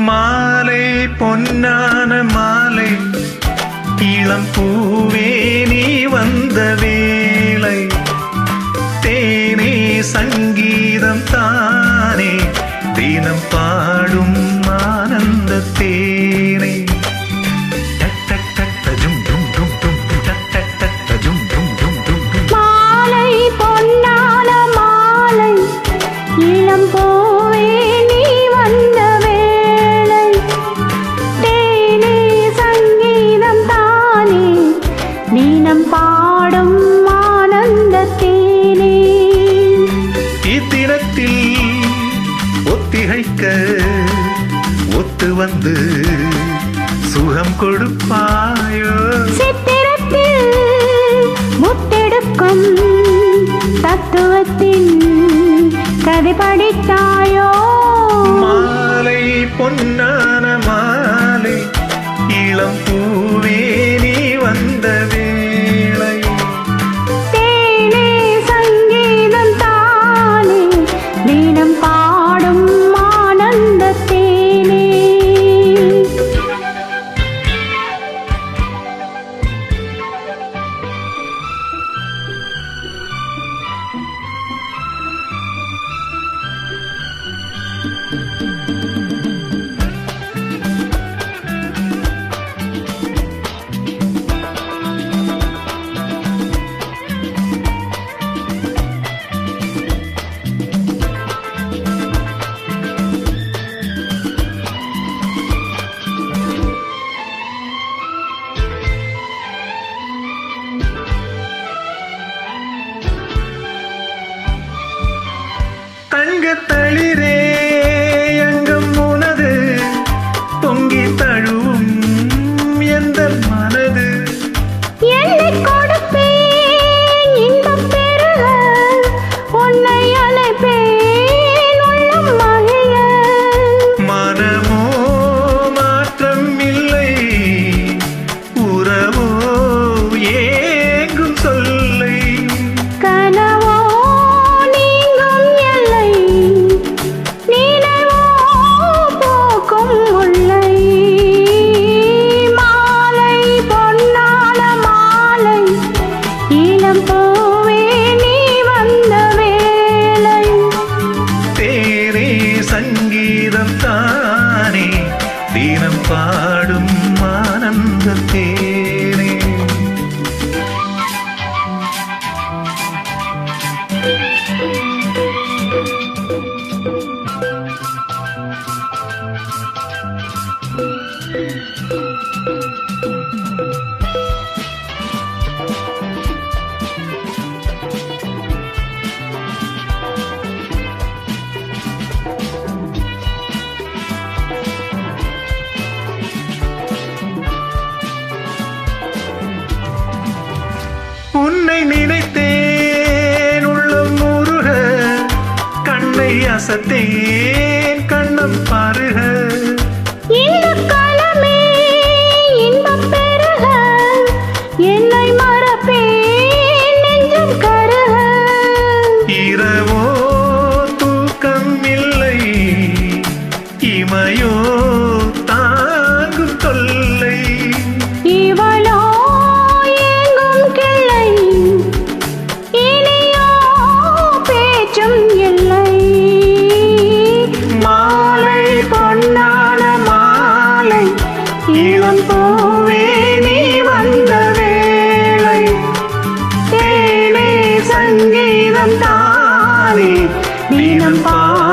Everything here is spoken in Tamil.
மாலை பொன்னான மாலை இளம் பூவே நீ வந்த வேலை தேனே சங்கீதம் தானே தினம் பாடும் வந்து சுகம் கொடுப்பாயோ? சித்திரத்தில் முத்தெடுக்கும் தத்துவத்தின் கதை படித்தாயோ? மாலை பொன் தங்க தளிரே தினம் பாடும் ஆனந்த நினைத்தேன் உள்ளம் முருக கண்ணை அசத்தேன். 哪里？你能把？